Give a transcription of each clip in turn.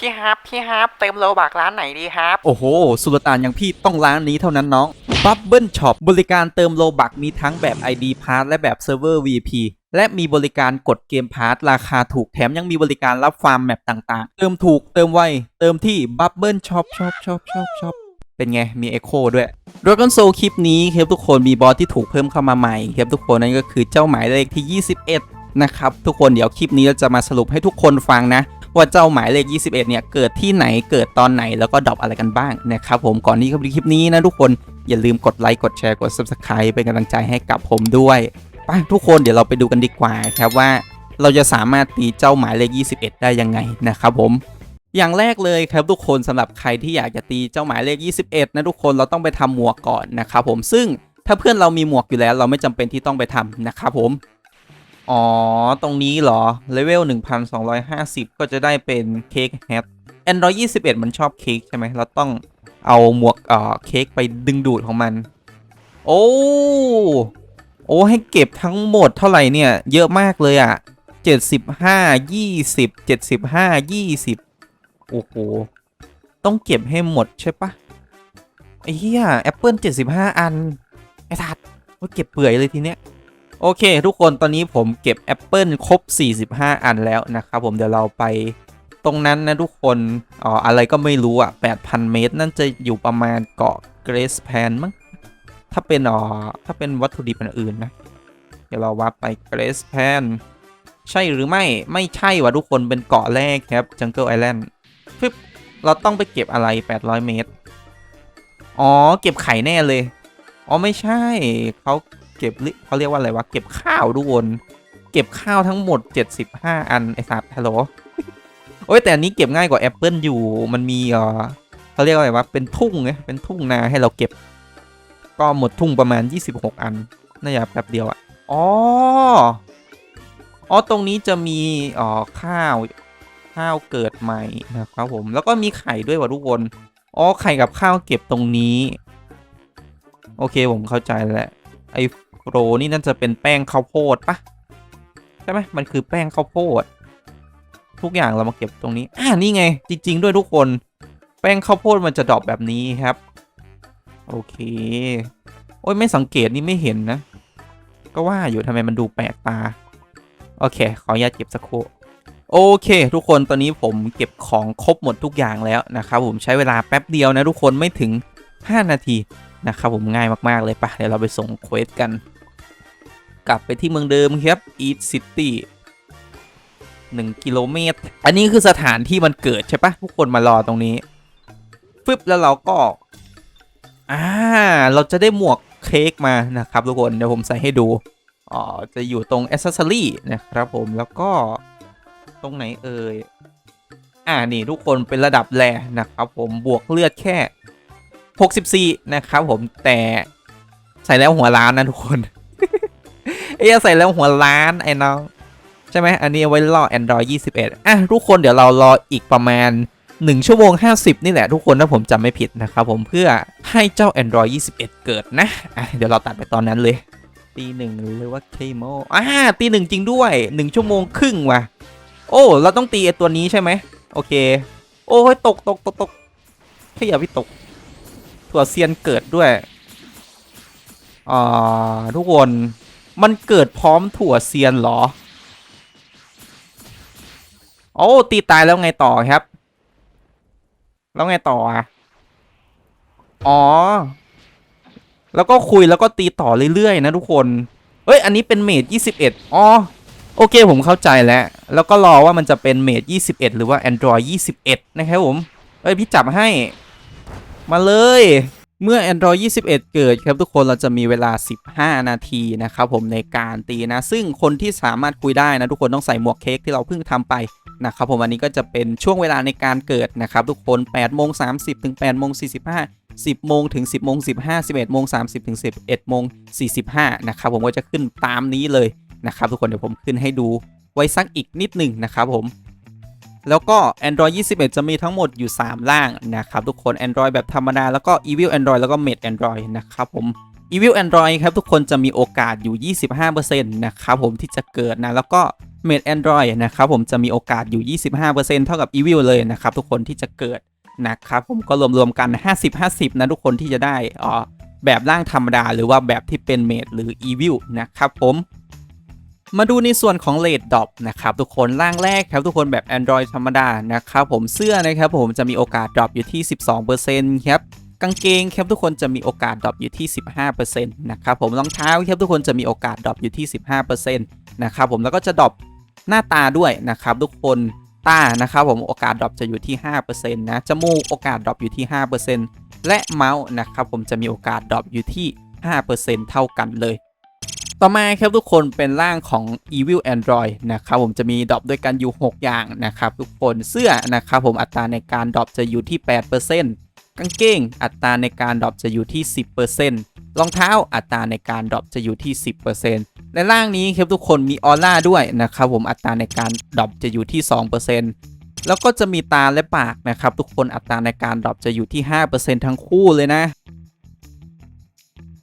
พี่ฮับพี่ฮับเติมโลบักร้านไหนดีครับ โอ้โห สุลต่านอย่างพี่ต้องร้านนี้เท่านั้นน้อง Bubble Shop บริการเติมโลบักมีทั้งแบบ ID Pass และแบบเซิร์ฟเวอร์ VP และมีบริการกดเกมพาร์ทราคาถูกแถมยังมีบริการรับฟาร์มแมปต่างๆ เติมถูกเติมไว เติมที่ Bubble Shop Shop Shop Shop Shop เป็นไง มี Echo ด้วย Dragon Soul คลิปนี้ครับทุกคนมีบอสที่ถูกเพิ่มเข้ามาใหม่ครับทุกคนนั่นก็คือเจ้าหมายเลขที่ 21 นะครับ ทุกคนเดี๋ยวคลิปนี้เราจะมาสรุปให้ทุกคนฟังนะ ว่าเจ้าหมายเลข 21 เนี่ยเกิดที่ไหนเกิดตอนไหนแล้วก็ดรอปอะไรกันบ้างนะครับผมก่อนที่จะไปดูคลิปนี้นะทุกคนอย่าลืมกดไลค์กดแชร์กด Subscribe เป็นกำลังใจให้กับผมด้วยไปทุกคนเดี๋ยวเราไปดูกันดีกว่าครับว่า เราจะสามารถตีเจ้าหมายเลข 21 ได้ยังไงนะครับผมอย่างแรกเลยครับทุกคนสำหรับใครที่อยากจะตีเจ้าหมายเลข 21 นะทุกคนเราต้องไปทำหมวกก่อนนะครับผมซึ่งถ้าเพื่อนเรามีหมวกอยู่แล้ว เราไม่จำเป็นที่ต้องไปทำนะครับผม อ๋อ ตรงนี้เหรอ เลเวล 1250 ก็จะได้เป็นเค้กแฮท Android 21 มันชอบเค้กใช่ไหม เราต้องเอาหมวกเอ่อเค้กไปดึงดูดของมัน โอ้ โอ้ ให้เก็บทั้งหมดเท่าไหร่เนี่ย เยอะมากเลยอะ่ะ 75 20 75 20 โอ้โห ต้องเก็บให้หมดใช่ปะไอ้เหี้ยแอปเปิล75 อัน ไอ้สัตว์ว่าเก็บเปื่อยเลยทีเนี้ย โอเค ทุกคนตอนนี้ผมเก็บแอปเปิลครบ 45 อันแล้วนะครับผมเดี๋ยวเราไปตรงนั้นนะทุกคนอ๋ออะไรก็ไม่รู้อะ 8,000 เมตร นั่นจะอยู่ประมาณเกาะเกรสแพนมั้งถ้าเป็นอ๋อถ้าเป็นวัตถุดิบอันอื่นนะ เดี๋ยวเราวัดไปเกรสแพนใช่หรือไม่ไม่ใช่วะทุกคนเป็นเกาะแรกครับจังเกิลไอแลนด์ปึ๊บเราต้องไปเก็บอะไร 800 เมตร อ๋อ เก็บไข่แน่เลย อ๋อ ไม่ใช่ เขา เก็บลิเขาเรียกว่าอะไรวะ เก็บข้าวทุกคนเก็บข้าวทั้งหมด 75 อัน ไอ้สัตว์ฮัลโหลโอ้ยแต่อันนี้เก็บง่ายกว่าแอปเปิลอยู่ มันมีเออเขาเรียกว่าอะไรวะ เป็นทุ่งไงเป็นทุ่งนาให้เราเก็บ ก็หมดทุ่งประมาณ 26 อัน น่าจะแป๊บเดียวอะอ๋อ อ๋อ ตรงนี้จะมีอ๋อข้าว ข้าวเกิดใหม่นะครับผม แล้วก็มีไข่ด้วยว่ะทุกคน อ๋อ ไข่กับข้าวเก็บตรงนี้ โอเคผมเข้าใจแล้ว ไอ โรนี่น่าจะเป็นแป้งข้าวโพดปะใช่ไหมมันคือแป้งข้าวโพด ทุกอย่างเรามาเก็บตรงนี้ อ่านี่ไง จริง ๆ ด้วยทุกคน แป้งข้าวโพดมันจะดรอปแบบนี้ครับ โอเค โอ้ยไม่สังเกตนี่ไม่เห็นนะ ก็ว่าอยู่ทำไมมันดูแปลกตา โอเค ขออนุญาตเก็บสักครู่โอเค ทุกคนตอนนี้ผมเก็บของครบหมดทุกอย่างแล้วนะครับผมใช้เวลาแป๊บเดียวนะทุกคนไม่ถึง 5 นาทีนะครับผมง่ายมาก ๆ เลยปะเดี๋ยวเราไปส่งเควสกัน กลับไปที่เมืองเดิมครับ Eat City 1กิโลเมตร อันนี้คือสถานที่มันเกิดใช่ปะทุกคนมารอตรงนี้ ฟึบแล้วเราก็อ่าเราจะได้หมวกเค้กมานะครับทุกคนเดี๋ยวผมใส่ให้ดูอ๋อจะอยู่ตรง Accessory นะครับผมแล้วก็ตรงไหนเอ่ยอ่านี่ทุกคนเป็นระดับแรนะครับผมบวกเลือดแค่ 64 นะครับผมแต่ใส่แล้วหัวล้านนะทุกคน เอ้ยใส่แล้วหัวล้านไอ้น้องใช่ไหมอันนี้เอาไว้รอ Android 21 อะ ทุกคนเดี๋ยวเรารออีกประมาณ 1 ชั่วโมง 50 นี่แหละทุกคนถ้าผมจำไม่ผิดนะครับผมเพื่อให้เจ้า Android 21 เกิดนะ อะ เดี๋ยวเราตัดไปตอนนั้นเลยตีหนึ่งหรือว่าเคโมอ่าตีหนึ่งจริงด้วย 1 ชั่วโมงครึ่งว่ะ โอ้ เราต้องตีไอตัวนี้ใช่ไหมโอเค โอ้ยตกตกตกตกขยับพี่ตก ถั่วเซียนเกิดด้วยอ่าทุกคน มันเกิดพร้อมถั่วเซียนเหรอ โอ้ ตีตายแล้วไงต่อครับ แล้วไงต่ออะ อ๋อ แล้วก็คุยแล้วก็ตีต่อเรื่อยๆ นะทุกคนเฮ้ย อันนี้เป็นเมด21อ๋อ โอเคผมเข้าใจแล้ว แล้วก็รอว่ามันจะเป็นเมด21หรือว่า Android 21นะครับผม เอ้ย พี่จับให้ มาเลย เมื่อ Android 21 เกิดครับทุกคนเราจะมีเวลา 15 นาทีนะครับผมในการตีนะ ซึ่งคนที่สามารถคุยได้นะทุกคนต้องใส่หมวกเค้กที่เราเพิ่งทำไปนะครับผมอันนี้ก็จะเป็นช่วงเวลาในการเกิดนะครับทุกคน8โมง30 ถึง8โมง45 10โมงถึง 10โมง15 11โมง30 ถึง 11โมง45นะครับผมก็จะขึ้นตามนี้เลยนะครับทุกคนเดี๋ยวผมขึ้นให้ดูไว้สักอีกนิดหนึ่งนะครับผม แล้วก็ Android 21 จะมีทั้งหมดอยู่3ร่างนะครับทุกคน Android แบบธรรมดา แล้วก็ Evil Android แล้วก็ Made Android นะครับผม Evil Android ครับทุกคนจะมีโอกาสอยู่ 25%นะครับผมที่จะเกิดนะ แล้วก็ Mate Android นะครับผมจะมีโอกาสอยู่ 25%เท่ากับ Evil เลยนะครับทุกคนที่จะเกิดนะครับผมก็รวมๆกัน 50-50 นะทุกคนที่จะได้อ่าแบบร่างธรรมดาหรือว่าแบบที่เป็น Mate หรือ Evil นะครับผม มาดูในส่วนของ Late Drop นะครับทุกคนร่างแรกครับทุกคนแบบ Android ธรรมดานะครับผมเสื้อนะครับผมจะมีโอกาส drop อยู่ที่ 12%ครับกางเกงครับทุกคนจะมีโอกาสดรอปอยู่ที่ 15%นะครับผมรองเท้าครับทุกคนจะมีโอกาสดรอปอยู่ที่ 15%นะครับผมแล้วก็จะดรอปหน้าตาด้วยนะครับทุกคนตานะครับผมโอกาสดรอปจะอยู่ที่ 5%นะจมูกโอกาสดรอปอยู่ที่ 5%และเมาส์นะครับผมจะมีโอกาสดรอปอยู่ที่ 5%เท่ากันเลย ต่อมาครับทุกคนเป็นร่างของ Evil Android นะครับผมจะมีดรอปด้วยกันอยู่ 6 อย่างนะครับทุกคนเสื้อนะครับผมอัตราในการดรอปจะอยู่ที่ 8%กางเกงอัตราในการดรอปจะอยู่ที่ 10%รองเท้าอัตราในการดรอปจะอยู่ที่ 10%ในร่างนี้ครับทุกคนมีออร่าด้วยนะครับผมอัตราในการดรอปจะอยู่ที่ 2%แล้วก็จะมีตาและปากนะครับทุกคนอัตราในการดรอปจะอยู่ที่ 5%ทั้งคู่เลยนะ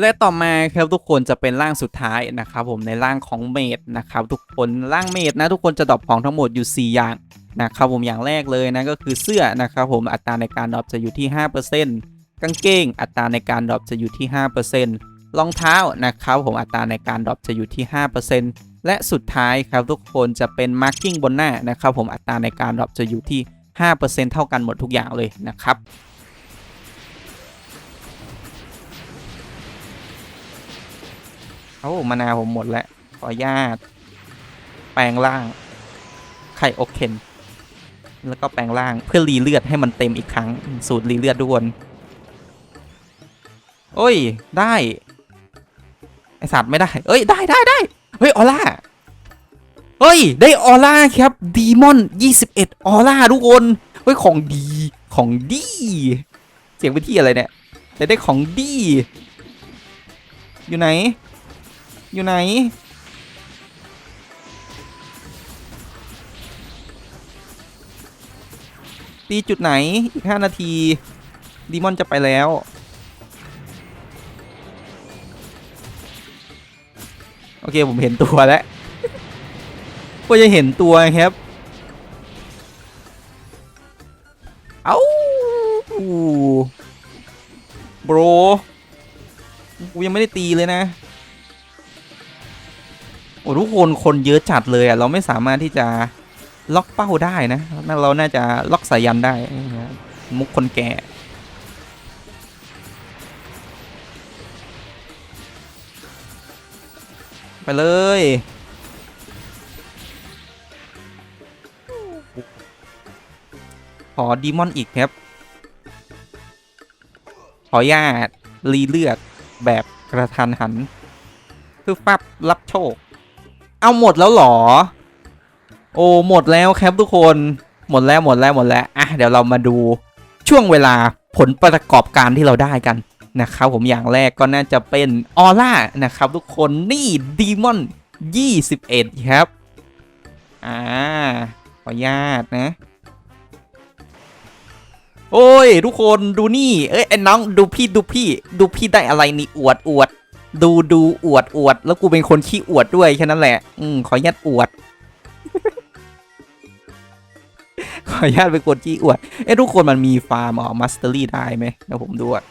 และต่อมาครับทุกคนจะเป็นร่างสุดท้ายนะครับผมในร่างของเมดนะครับทุกคนร่างเมดนะทุกคนจะดรอปของทั้งหมดอยู่ 4 อย่างนะครับผมอย่างแรกเลยนะก็คือเสื้อนะครับผมอัตราในการดรอปจะอยู่ที่ 5%กางเกง อัตราในการดรอปจะอยู่ที่ 5%รองเท้านะครับผมอัตราในการดรอปจะอยู่ที่ 5%และสุดท้ายครับทุกคนจะเป็นมาร์กิ้งบนหน้านะครับผมอัตราในการดรอปจะอยู่ที่ 5%เท่ากันหมดทุกอย่างเลยนะครับ โอ้ มานาวผมหมดแล้ว ขออนุญาต แปลงร่าง ไข่อกเคนแล้วก็แปลงร่างเพื่อรีเลือดให้มันเต็มอีกครั้ง สูตรรีเลือดด้วนโอ้ย ได้ ไอสัตว์ไม่ได้ เอ้ย ได้ได้ได้ เฮ้ย ออร่า เฮ้ย ได้ออร่าครับ ดีมอน 21 ออร่าทุกคน เฮ้ย ของดี ของดี เสียงไปที่อะไรเนี่ย แต่ได้ของดี อยู่ไหน อยู่ไหน ตีจุดไหน อีก 5 นาที ดีมอนจะไปแล้ว โอเค ผมเห็นตัวแล้วก็จะเห็นตัวครับ เอ้าโบรกูยังไม่ได้ตีเลยนะ โอ้ทุกคนคนเยอะจัดเลยอะเราไม่สามารถที่จะล็อกเป้าได้นะน่าเราน่าจะล็อกสายันได้มุกคนแก่ไปเลยขอดีมอนอีกครับ ขอญาตรีเลือดแบบกระทันหัน คือฟับรับโชค เอาหมดแล้วหรอ โอ้หมดแล้วครับทุกคน หมดแล้วหมดแล้วหมดแล้วอะเดี๋ยวเรามาดูช่วงเวลาผลประกอบการที่เราได้กันนะครับผมอย่างแรกก็น่าจะเป็นออร่านะครับทุกคนนี่ดีมอน21 ครับ อ่า ขออนุญาตนะ โอ้ย ทุกคนดูนี่ เอ้ยไอ้น้องดูพี่ดูพี่ ดูพี่ได้อะไรนี่อวดอวด ดูดูอวดอวด แล้วกูเป็นคนขี้อวดด้วยแค่นั้นแหละ อืมขออนุญาตอวด ขออนุญาตเป็นคนขี้อวด เอ้ทุกคนมันมีฟาร์มออกมาสเตอรี่ได้ไหมเดี๋ยวผมดูอะ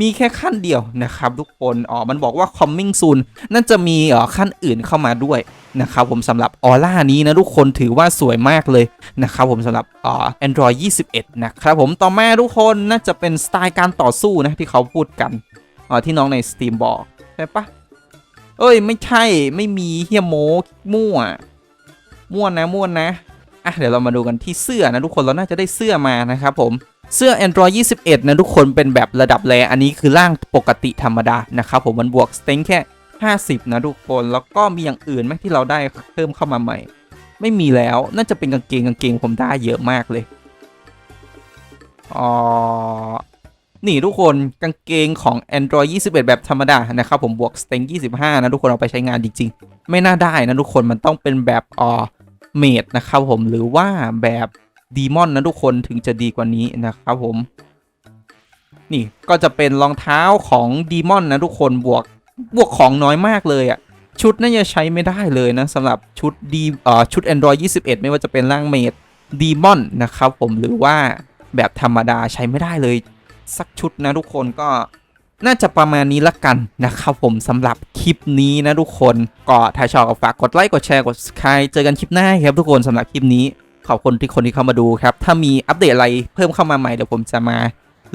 มีแค่ขั้นเดียวนะครับทุกคน อ๋อ มันบอกว่า coming soon นั่นจะมีอ่อขั้นอื่นเข้ามาด้วยนะครับผมสำหรับออร่านี้นะทุกคนถือว่าสวยมากเลยนะครับผมสำหรับอ่า Android 21 นะครับผมต่อมาทุกคนน่าจะเป็นสไตล์การต่อสู้นะที่เขาพูดกัน อ๋อที่น้องใน Steam บอกใช่ปะเอ้ยไม่ใช่ไม่มีเฮียโมมั่วมั่วนะมั่วนะอะเดี๋ยวเรามาดูกันที่เสื้อนะทุกคนเราน่าจะได้เสื้อมานะครับผมเสื้อ Android 21 นะทุกคนเป็นแบบระดับแรอันนี้คือร่างปกติธรรมดานะครับผมมันบวกสเต็งแค่ 50 นะทุกคนแล้วก็มีอย่างอื่นไหมที่เราได้เพิ่มเข้ามาใหม่ ไม่มีแล้วน่าจะเป็นกางเกงกางเกงผมได้เยอะมากเลยอ๋อ นี่ทุกคนกางเกงของ Android 21 แบบธรรมดานะครับผมบวก s t e n 25 นะทุกคนเอาไปใช้งานจริง ๆ ไม่น่าได้นะทุกคนมันต้องเป็นแบบออเมดนะครับผมหรือว่าแบบดีมอนนะทุกคนถึงจะดีกว่านี้นะครับผม นี่ก็จะเป็นรองเท้าของดีมอนนะทุกคนบวกบวกของน้อยมากเลยอะชุดน่าจะใช้ไม่ได้เลยนะสำหรับชุดดีเอ่อชุด Android 21 ไม่ว่าจะเป็นร่างเมดดีมอนนะครับผมหรือว่าแบบธรรมดาใช้ไม่ได้เลย สักชุดนะทุกคนก็น่าจะประมาณนี้ละกันนะครับผมสำหรับคลิปนี้นะทุกคนก็ถ้าชอบก็ฝากกดไลค์กดแชร์กดซับไตเจอกันคลิปหน้าครับทุกคนสำหรับคลิปนี้ ขอบคุณที่คนที่เข้ามาดูครับ ถ้ามีอัปเดตอะไรเพิ่มเข้ามาใหม่เดี๋ยวผมจะมา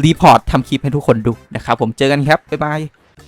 รีพอร์ตทำคลิปให้ทุกคนดูนะครับผมเจอกันครับบ๊ายบาย